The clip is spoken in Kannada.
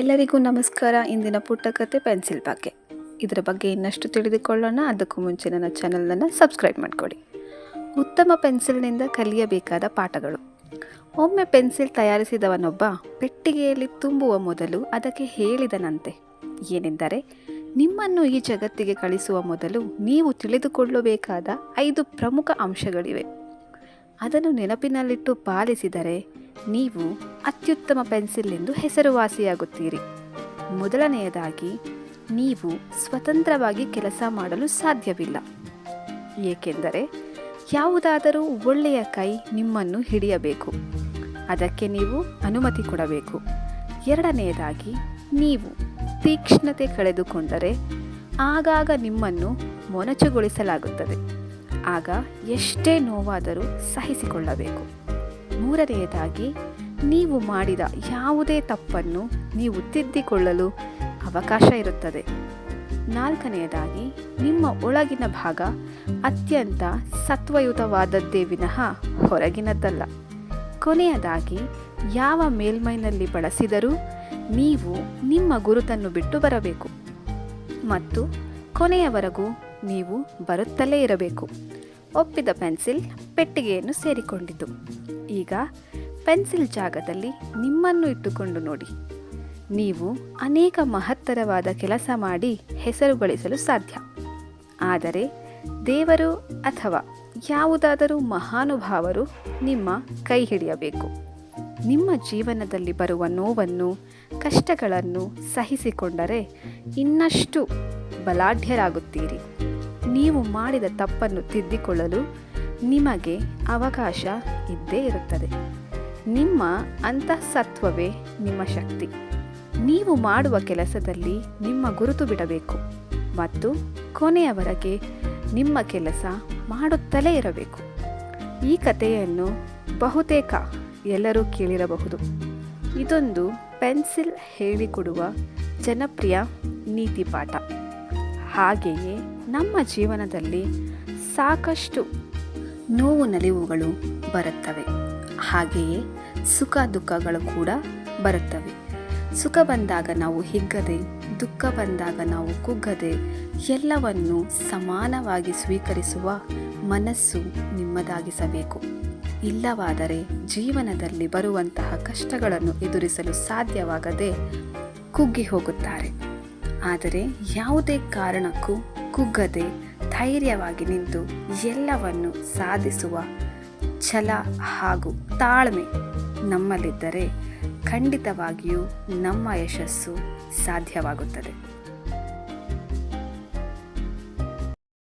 ಎಲ್ಲರಿಗೂ ನಮಸ್ಕಾರ. ಇಂದಿನ ಪುಟ್ಟ ಕತೆ ಪೆನ್ಸಿಲ್ ಬಗ್ಗೆ. ಇದರ ಬಗ್ಗೆ ಇನ್ನಷ್ಟು ತಿಳಿದುಕೊಳ್ಳೋಣ. ಅದಕ್ಕೂ ಮುಂಚೆ ನನ್ನ ಚಾನಲನ್ನು ಸಬ್ಸ್ಕ್ರೈಬ್ ಮಾಡಿಕೊಡಿ. ಉತ್ತಮ ಪೆನ್ಸಿಲ್ನಿಂದ ಕಲಿಯಬೇಕಾದ ಪಾಠಗಳು. ಒಮ್ಮೆ ಪೆನ್ಸಿಲ್ ತಯಾರಿಸಿದವನೊಬ್ಬ ಪೆಟ್ಟಿಗೆಯಲ್ಲಿ ತುಂಬುವ ಮೊದಲು ಅದಕ್ಕೆ ಹೇಳಿದನಂತೆ. ಏನೆಂದರೆ, ನಿಮ್ಮನ್ನು ಈ ಜಗತ್ತಿಗೆ ಕಳಿಸುವ ಮೊದಲು ನೀವು ತಿಳಿದುಕೊಳ್ಳಬೇಕಾದ ಐದು ಪ್ರಮುಖ ಅಂಶಗಳಿವೆ. ಅದನ್ನು ನೆನಪಿನಲ್ಲಿಟ್ಟು ಪಾಲಿಸಿದರೆ ನೀವು ಅತ್ಯುತ್ತಮ ಪೆನ್ಸಿಲ್ ಎಂದು ಹೆಸರುವಾಸಿಯಾಗುತ್ತೀರಿ. ಮೊದಲನೆಯದಾಗಿ, ನೀವು ಸ್ವತಂತ್ರವಾಗಿ ಕೆಲಸ ಮಾಡಲು ಸಾಧ್ಯವಿಲ್ಲ. ಏಕೆಂದರೆ ಯಾವುದಾದರೂ ಒಳ್ಳೆಯ ಕೈ ನಿಮ್ಮನ್ನು ಹಿಡಿಯಬೇಕು. ಅದಕ್ಕೆ ನೀವು ಅನುಮತಿ ಕೊಡಬೇಕು. ಎರಡನೆಯದಾಗಿ, ನೀವು ತೀಕ್ಷ್ಣತೆ ಕಳೆದುಕೊಂಡರೆ ಆಗಾಗ ನಿಮ್ಮನ್ನು ಮೊನಚುಗೊಳಿಸಲಾಗುತ್ತದೆ. ಆಗ ಎಷ್ಟೇ ನೋವಾದರೂ ಸಹಿಸಿಕೊಳ್ಳಬೇಕು. ಮೂರನೆಯದಾಗಿ, ನೀವು ಮಾಡಿದ ಯಾವುದೇ ತಪ್ಪನ್ನು ನೀವು ತಿದ್ದಿಕೊಳ್ಳಲು ಅವಕಾಶ ಇರುತ್ತದೆ. ನಾಲ್ಕನೆಯದಾಗಿ, ನಿಮ್ಮ ಒಳಗಿನ ಭಾಗ ಅತ್ಯಂತ ಸತ್ವಯುತವಾದದ್ದೇ ವಿನಃ ಹೊರಗಿನದ್ದಲ್ಲ. ಕೊನೆಯದಾಗಿ, ಯಾವ ಮೇಲ್ಮೈನಲ್ಲಿ ಬಳಸಿದರೂ ನೀವು ನಿಮ್ಮ ಗುರುತನ್ನು ಬಿಟ್ಟು ಬರಬೇಕು. ಮತ್ತು ಕೊನೆಯವರೆಗೂ ನೀವು ಬರುತ್ತಲೇ ಇರಬೇಕು. ಒಪ್ಪಿದ ಪೆನ್ಸಿಲ್ ಪೆಟ್ಟಿಗೆಯನ್ನು ಸೇರಿಕೊಂಡಿತು ಈಗ ಪೆನ್ಸಿಲ್ ಜಾಗದಲ್ಲಿ ನಿಮ್ಮನ್ನು ಇಟ್ಟುಕೊಂಡು ನೋಡಿ. ನೀವು ಅನೇಕ ಮಹತ್ತರವಾದ ಕೆಲಸ ಮಾಡಿ ಹೆಸರು ಗಳಿಸಲು ಸಾಧ್ಯ. ಆದರೆ ದೇವರು ಅಥವಾ ಯಾವುದಾದರೂ ಮಹಾನುಭಾವರು ನಿಮ್ಮ ಕೈ ಹಿಡಿಯಬೇಕು. ನಿಮ್ಮ ಜೀವನದಲ್ಲಿ ಬರುವ ನೋವನ್ನು, ಕಷ್ಟಗಳನ್ನು ಸಹಿಸಿಕೊಂಡರೆ ಇನ್ನಷ್ಟು ಬಲಾಢ್ಯರಾಗುತ್ತೀರಿ. ನೀವು ಮಾಡಿದ ತಪ್ಪನ್ನು ತಿದ್ದಿಕೊಳ್ಳಲು ನಿಮಗೆ ಅವಕಾಶ ಇದ್ದೇ ಇರುತ್ತದೆ. ನಿಮ್ಮ ಅಂತಃಸತ್ವವೇ ನಿಮ್ಮ ಶಕ್ತಿ. ನೀವು ಮಾಡುವ ಕೆಲಸದಲ್ಲಿ ನಿಮ್ಮ ಗುರುತು ಬಿಡಬೇಕು ಮತ್ತು ಕೊನೆಯವರೆಗೆ ನಿಮ್ಮ ಕೆಲಸ ಮಾಡುತ್ತಲೇ ಇರಬೇಕು. ಈ ಕಥೆಯನ್ನು ಬಹುತೇಕ ಎಲ್ಲರೂ ಕೇಳಿರಬಹುದು. ಇದೊಂದು ಪೆನ್ಸಿಲ್ ಹೇಳಿಕೊಡುವ ಜನಪ್ರಿಯ ನೀತಿ ಪಾಠ. ಹಾಗೆಯೇ ನಮ್ಮ ಜೀವನದಲ್ಲಿ ಸಾಕಷ್ಟು ನೋವು ನಲಿವುಗಳು ಬರುತ್ತವೆ. ಹಾಗೆಯೇ ಸುಖ ದುಃಖಗಳು ಕೂಡ ಬರುತ್ತವೆ. ಸುಖ ಬಂದಾಗ ನಾವು ಹಿಗ್ಗದೆ, ದುಃಖ ಬಂದಾಗ ನಾವು ಕುಗ್ಗದೆ ಎಲ್ಲವನ್ನು ಸಮಾನವಾಗಿ ಸ್ವೀಕರಿಸುವ ಮನಸ್ಸು ನಿಮ್ಮದಾಗಿಸಬೇಕು. ಇಲ್ಲವಾದರೆ ಜೀವನದಲ್ಲಿ ಬರುವಂತಹ ಕಷ್ಟಗಳನ್ನು ಎದುರಿಸಲು ಸಾಧ್ಯವಾಗದೆ ಕುಗ್ಗಿ ಹೋಗುತ್ತಾರೆ. ಆದರೆ ಯಾವುದೇ ಕಾರಣಕ್ಕೂ ಕುಗ್ಗದೆ ಧೈರ್ಯವಾಗಿ ನಿಂತು ಎಲ್ಲವನ್ನು ಸಾಧಿಸುವ ಛಲ ಹಾಗೂ ತಾಳ್ಮೆ ನಮ್ಮಲ್ಲಿದ್ದರೆ ಖಂಡಿತವಾಗಿಯೂ ನಮ್ಮ ಯಶಸ್ಸು ಸಾಧ್ಯವಾಗುತ್ತದೆ.